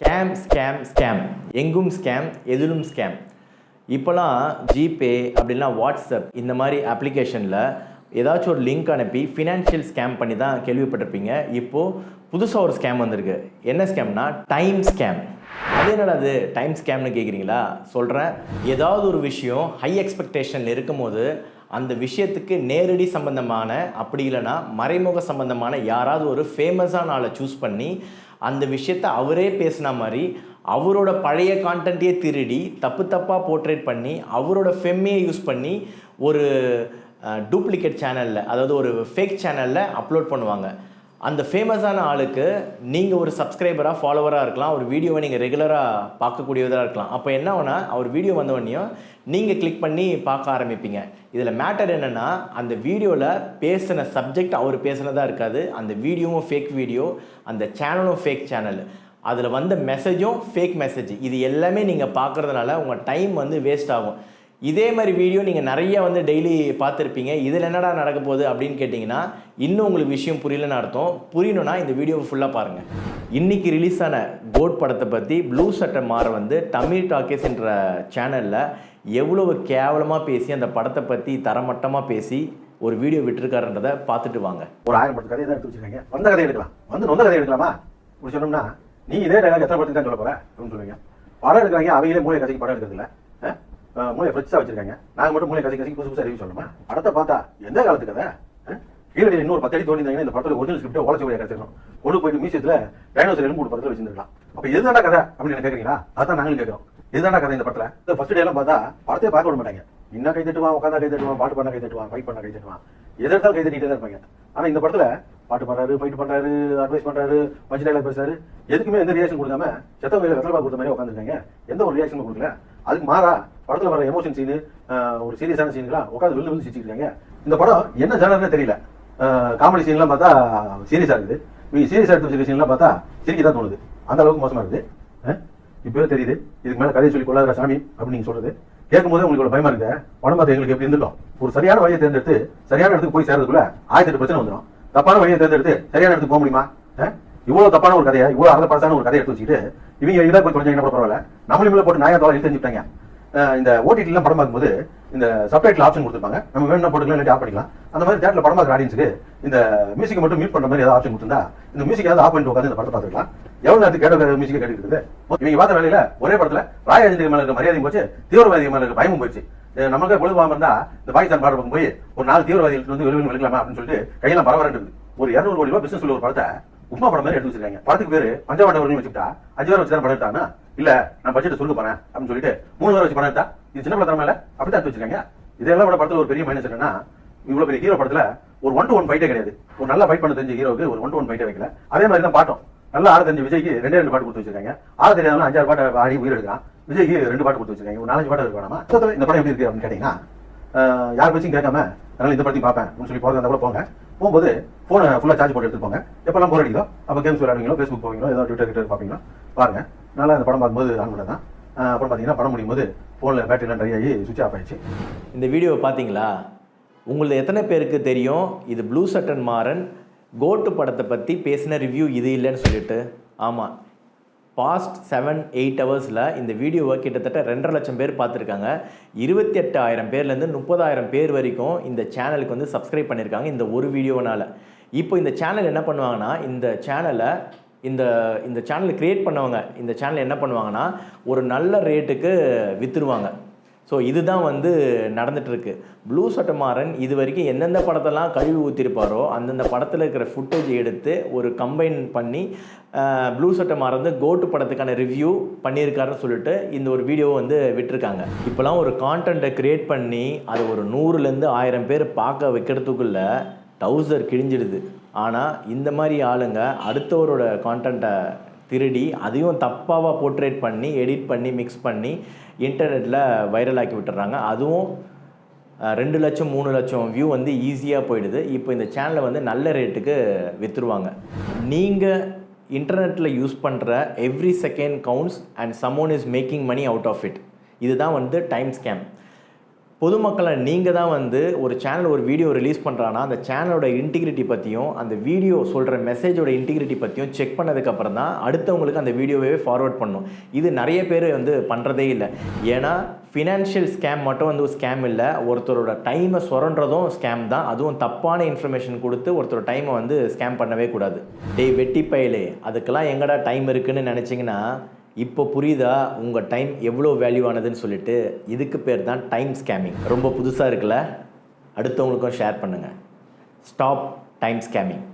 Scam scam scam எங்கும் scam எதிலும் scam இப்போலாம் ஜிபே அப்படின்னா வாட்ஸ்அப் இந்த மாதிரி அப்ளிகேஷனில் ஏதாச்சும் ஒரு லிங்க் அனுப்பி ஃபினான்ஷியல் ஸ்கேம் பண்ணி தான் கேள்விப்பட்டிருப்பீங்க. இப்போது புதுசாக ஒரு ஸ்கேம் வந்திருக்கு. என்ன ஸ்கேம்னா டைம் ஸ்கேம் அது என்னடா அது? டைம் ஸ்கேம்னு கேட்குறீங்களா சொல்கிறேன் ஏதாவது ஒரு விஷயம் ஹை எக்ஸ்பெக்டேஷனில் இருக்கும்போது அந்த விஷயத்துக்கு நேரடி சம்பந்தமான அப்படி இல்லைன்னா மறைமுக சம்பந்தமான யாராவது ஒரு ஃபேமஸான ஆளை சூஸ் பண்ணி அந்த விஷயத்தை அவரே பேசின மாதிரி அவரோட பழைய கான்டென்ட்டையே திருடி தப்பு தப்பாக போர்ட்ரேட் பண்ணி அவரோட ஃபெம்மையை யூஸ் பண்ணி ஒரு டூப்ளிகேட் சேனலில் அதாவது ஒரு ஃபேக் சேனலில் அப்லோட் பண்ணுவாங்க. அந்த ஃபேமஸான ஆளுக்கு நீங்கள் ஒரு சப்ஸ்கிரைபராக ஃபாலோவராக இருக்கலாம். ஒரு வீடியோவை நீங்கள் ரெகுலராக பார்க்கக்கூடியதாக இருக்கலாம். அப்போ என்ன ஆகுனா அவர் வீடியோ வந்தவொடனையும் நீங்கள் கிளிக் பண்ணி பார்க்க ஆரம்பிப்பீங்க. இதில் மேட்டர் என்னென்னா அந்த வீடியோவில் பேசின சப்ஜெக்ட் அவர் பேசினதாக இருக்காது. அந்த வீடியோவும் ஃபேக் வீடியோ அந்த சேனலும் ஃபேக் சேனல் அதில் வந்த மெசேஜும் ஃபேக் மெசேஜ் இது எல்லாமே நீங்கள் பார்க்குறதுனால உங்கள் டைம் வந்து வேஸ்ட் ஆகும். இதே மாதிரி வீடியோ நீங்கள் நிறைய வந்து டெய்லி பார்த்துருப்பீங்க. இதில் என்னடா நடக்க போகுது அப்படின்னு கேட்டிங்கன்னா இன்னும் உங்களுக்கு விஷயம் புரியலன்னு அர்த்தம். புரியணும்னா இந்த வீடியோவை ஃபுல்லாக பாருங்கள் இன்றைக்கி ரிலீஸ் ஆன கோட் படத்தை பற்றி ப்ளூ சட்டை மாற வந்து தமிழ் டாக்கேஸ் என்ற சேனலில் எவ்வளவு கேவலமாக பேசி அந்த படத்தை பற்றி தரமட்டமாக பேசி ஒரு வீடியோ விட்டுருக்காருன்றதை பார்த்துட்டு வாங்க. ஒரு ஆயிரம் பத்து கதையை தான் எடுத்து வச்சிருக்காங்க. வந்த கதை எடுக்கலாம். வந்து நொந்த கதை எடுக்கலாமா? இப்படி சொன்னோம்னா நீ இதே டயலாக் எத்தனை படத்துக்கு தான் சொல்ல போகிறேன் அப்படின்னு சொல்லுவீங்க. படம் எடுக்கிறாங்க அவங்களே மூளை கதைக்கு படம் எடுக்கிறதுல இல்ல மூளை ஃப்ரெஷ்ஷாக வச்சிருக்காங்க. நாங்க மட்டும் மூளை கசி கதைக்கு புதுசு புதுசாக ரிவ்யூ சொல்லணுமா? படத்தை பார்த்தா எந்த காலத்துக்கு கதை அஹ்? கீழே இன்னொரு பத்து தோண்டிருந்தாங்கன்னா இந்த படத்துல ஒரிஜினல் ஸ்கிரிப்டை ஓலச்சு வழியாக கிடைச்சிருக்கணும் கொண்டு போயிட்டு மியூசியத்துல டைனோசர் எலும்பு படத்தில் வச்சிருந்துருக்கலாம். அப்ப எதுதாண்டா கதை அப்படின்னு கேக்குறீங்களா? அதான் நாங்களும் கேட்கிறோம் இதுதாண்டா கதை இந்த படத்துல. இந்த ஃபர்ஸ்ட் டே எல்லாம் பார்த்தா படத்தே பார்க்க விட மாட்டாங்க. இன்னும் கை தட்டுவான் உட்காந்தா கை தட்டுவான் பாட்டு பண்ணா கை தட்டுவான் ஃபைட் பண்ணா கை தட்டுவான். எதை எடுத்தாலும் கை தட்டிட்டே தான் இருப்பாங்க. ஆனா இந்த படத்துல பாட்டு பண்றாரு ஃபைட் பண்றாரு அட்வைஸ் பண்றாரு மஞ்சள் டைலாக் பேசுறாரு. எதுக்குமே எந்த ரியாக்ஷன் கொடுக்காம செத்த வயல வெத்தலை கொடுத்த மாதிரி உட்காந்துருக்காங்க எந்த ஒரு ரியாக்ஷனும் கொடுக்கல. அதுக்கு மாறா படத்துல வர எமோஷன் சீனு ஒரு சீரியஸான சீன்களா உட்காந்து வில்லு வில்லு சிரிச்சிருக்காங்க இந்த படம் என்ன ஜானர்னே தெரியல. காமெடி சீன்லாம் பார்த்தா சீரியஸா இருக்குது. சீரியஸ் எடுத்து வச்சிருக்க சீன்லாம் பார்த்தா சிரிக்க தான் தோணுது. அந்த அளவுக்கு மோசமா இருக்குது. இப்பவே தெரியுது. இதுக்கு மேல கதையை சொல்லி கொள்ளாத சாமி அப்படின்னு நீங்க சொல்றது. கேட்கும் போதே உங்களுக்கு ஒரு பயமா இருக்கு படம் பார்த்து எங்களுக்கு எப்படி இருந்துட்டோம் ஒரு சரியான வழியை தேர்ந்தெடுத்து சரியான இடத்துக்கு போய் சேர்றதுக்குள்ள ஆயிரத்தி எட்டு பிரச்சனை வந்துடும் தப்பான வழியை தேர்ந்தெடுத்து சரியான இடத்துக்கு போக முடியுமா? இவ்வளவு தப்பான ஒரு கதையை இவ்வளவு அரை பழசான ஒரு கதையை எடுத்து வச்சுக்கிட்டு இவங்க இதை போய் கொஞ்சம் என்ன பரவாயில்ல? நம்மளும் போட்டு நாயா தோலை தெரிஞ்சுட்டாங்க இந்த ஓடிடி எல்லாம் படம் பார்க்கும்போது இந்த சப்டைட்டில் ஆப்ஷன் கொடுத்துருப்பாங்க. நம்ம வேணும் போட்டுக்கலாம் இல்லாட்டி ஆஃப் பண்ணிக்கலாம். அந்த மாதிரி தேட்டர்ல படம் பார்க்குற ஆடியன்ஸுக்கு இந்த மியூசிக் மட்டும் மியூட் பண்ற மாதிரி ஏதாவது ஆப்ஷன் கொடுத்திருந்தா இந்த மியூசிக் ஏதாவது ஆஃப் பண்ணிட்டு உட்காந்து இந்த படத்தை பார்த்துக்கலாம். எவ்வளவு நேரத்துக்கு கேட்ட மியூசிக் கேட்டுக்கிட்டு இவங்க பார்த்த வேலையில ஒரே படத்துல ராயஜந்திரி மேலே இருக்க மரியாதையும் போச்சு தீவிரவாதி மேலே இருக்க பயமும் போச்சு. நமக்கு பொழுதுவாம இருந்தா இந்த பாகிஸ்தான் பாட பக்கம் போய் ஒரு நாலு தீவிரவாதிகள் வந்து வெளியில் வெளிக்கலாமா அப்படின்னு சொல்லிட்டு கையெல்லாம் பரவாயில்லை ஒரு இரநூறு கோடி ரூபாய் பிசினஸ் உள்ள ஒரு படத்தை உப்மா படம் மாதிரி எடுத்து வச்சிருக்காங்க. படத்துக்கு பேரு பஞ்சவாண்டவர்னு வச்சுக்கிட்டா. அஞ்சு பேர் வச்சு தான் படம் எடுத்தாங்கன்னா இல்ல நான் பட்ஜெட் சொல்லுங்க போறேன் அப்படின்னு சொல்லிட்டு மூணு பேர் வச்சு படம் எடுத்தா இது சின்ன படம் இல்ல அப்படிதான் எடுத்து வச்சிருக்காங்க. இதெல்லாம் விட படத்துல ஒரு பெரிய மைனஸ் என்னன்னா இவ்வளவு பெரிய ஹீரோ படத்துல ஒரு ஒன் டு ஒன் ஃபைட்டே கிடையாது. ஒரு நல்லா ஃபைட் பண்ண தெரிஞ்ச ஹீரோக்கு ஒரு ஒன் டு ஒன் ஃபைட்டே வைக்கல. அதே மாதிரி தான் பாட்டும். நல்லா ஆறு தெரிஞ்ச விஜய்க்கு ரெண்டே ரெண்டு பாட்டு கொடுத்து வச்சிருக்காங்க. ஆறு தெரியாதவங்க அஞ்சாறு பாட்டு ஆடி உயிர் எடுக்கலாம் விஜய்க்கு ரெண்டு பாட்டு கொடுத்து வச்சிருக்காங்க. ஒரு நாலஞ்சு பாட்டு இருக்கு இந்த படம் எப்படி இருக்கு அப்படின்னு கேட்டீங்கன்னா ஆஹ் யார் பேச்சும் கேட்காம அதனால இந்த படத்தையும் பார்ப்பேன் அப்படின்னு சொல்லி போறதா கூட போங்க. போகும்போது போனை ஃபுல்லாக சார்ஜ் போட்டு எடுத்துட்டு போங்க. எப்பெல்லாம் போர் அடிக்குதோ அப்போ கேம்ஸ் விளையாடுவீங்களோ ஃபேஸ்புக் போவீங்களோ ஏதோ ட்விட்டர் கிட்ட பார்ப்பீங்களோ பாருங்க. நல்லா இந்த படம் பார்க்கும்போது ஆன் பண்ணதான் தான். அப்புறம் பார்த்தீங்கன்னா படம் முடியும் போது ஃபோனில் பேட்டரிலாம் ட்ரை ஆகி சுவிட்ச் ஆஃப் ஆயிடுச்சு. இந்த வீடியோவை பார்த்தீங்களா? உங்களில் எத்தனை பேருக்கு தெரியும்? இது ப்ளூ சட்டன் மாறன். கோட்டு படத்தை பற்றி பேசின ரிவ்யூ இது இல்லைன்னு சொல்லிட்டு. ஆமாம் பாஸ்ட் செவன் எயிட் ஹவர்ஸில் இந்த வீடியோவை கிட்டத்தட்ட ரெண்டரை லட்சம் பேர் பார்த்துருக்காங்க. இருபத்தி எட்டாயிரம் பேர்லேருந்து முப்பதாயிரம் பேர் வரைக்கும் இந்த சேனலுக்கு வந்து சப்ஸ்கிரைப் பண்ணியிருக்காங்க இந்த ஒரு வீடியோனால் இப்போ இந்த சேனல் என்ன பண்ணுவாங்கன்னா இந்த சேனலை இந்த இந்த சேனலை க்ரியேட் பண்ணவங்க இந்த சேனல் என்ன பண்ணுவாங்கன்னா ஒரு நல்ல ரேட்டுக்கு விற்றுருவாங்க ஸோ இதுதான் வந்து நடந்துகிட்ருக்கு ப்ளூ சட்டமாறன் இது வரைக்கும் எந்தெந்த படத்தெல்லாம் கழுவி ஊற்றிருப்பாரோ அந்தந்த படத்தில் இருக்கிற ஃபுட்டேஜ் எடுத்து ஒரு கம்பைன் பண்ணி ப்ளூ சட்டமாறன் வந்து கோட்டு படத்துக்கான ரிவ்யூ பண்ணியிருக்காருன்னு சொல்லிட்டு இந்த ஒரு வீடியோவை வந்து விட்டுருக்காங்க. இப்போலாம் ஒரு கான்டென்ட்டை க்ரியேட் பண்ணி அது ஒரு நூறுலேருந்து ஆயிரம் பேர் பார்க்க வைக்கிறதுக்குள்ளே டவுசர் கிழிஞ்சிடுது. ஆனால் இந்த மாதிரி ஆளுங்க அடுத்தவரோட கான்டென்ட்டை திருடி அதையும் தப்பாக போர்ட்ரேட் பண்ணி எடிட் பண்ணி மிக்ஸ் பண்ணி இன்டர்நெட்டில் வைரல் ஆக்கி விட்டுறாங்க. அதுவும் ரெண்டு லட்சம் மூணு லட்சம் வியூ வந்து ஈஸியாக போயிடுது. இப்போ இந்த சேனலை வந்து நல்ல ரேட்டுக்கு விற்றுருவாங்க நீங்கள் இன்டர்நெட்டில் யூஸ் பண்ணுற every second counts and someone is making money out of it இதுதான் வந்து டைம் ஸ்கேம் பொதுமக்களை நீங்கள் தான் வந்து ஒரு சேனல் ஒரு வீடியோ ரிலீஸ் பண்ணுறான்னா அந்த சேனலோட இன்டிகிரிட்டி பற்றியும் அந்த வீடியோ சொல்கிற மெசேஜோட இன்டிகிரிட்டி பற்றியும் செக் பண்ணதுக்கப்புறம் தான் அடுத்தவங்களுக்கு அந்த வீடியோவே ஃபார்வர்ட் பண்ணும். இது நிறைய பேர் வந்து பண்ணுறதே இல்லை. ஏன்னா ஃபினான்ஷியல் ஸ்கேம் மட்டும் வந்து ஒரு ஸ்கேம் இல்லை. ஒருத்தரோட டைமை சுரண்டுறதும் ஸ்கேம் தான். அதுவும் தப்பான இன்ஃபர்மேஷன் கொடுத்து ஒருத்தரோட டைமை வந்து ஸ்கேம் பண்ணவே கூடாது. டேய் வெட்டி பயலே. அதுக்கெல்லாம் எங்கடா டைம் இருக்குன்னு நினச்சிங்கன்னா இப்போ புரியுதா? உங்கள் டைம் எவ்வளோ வேல்யூ ஆனதுன்னு சொல்லிட்டு இதுக்கு பேர் தான் டைம் ஸ்கேமிங் ரொம்ப புதுசாக இருக்குல்ல? அடுத்தவங்களுக்கும் ஷேர் பண்ணுங்கள் ஸ்டாப் டைம் ஸ்கேமிங்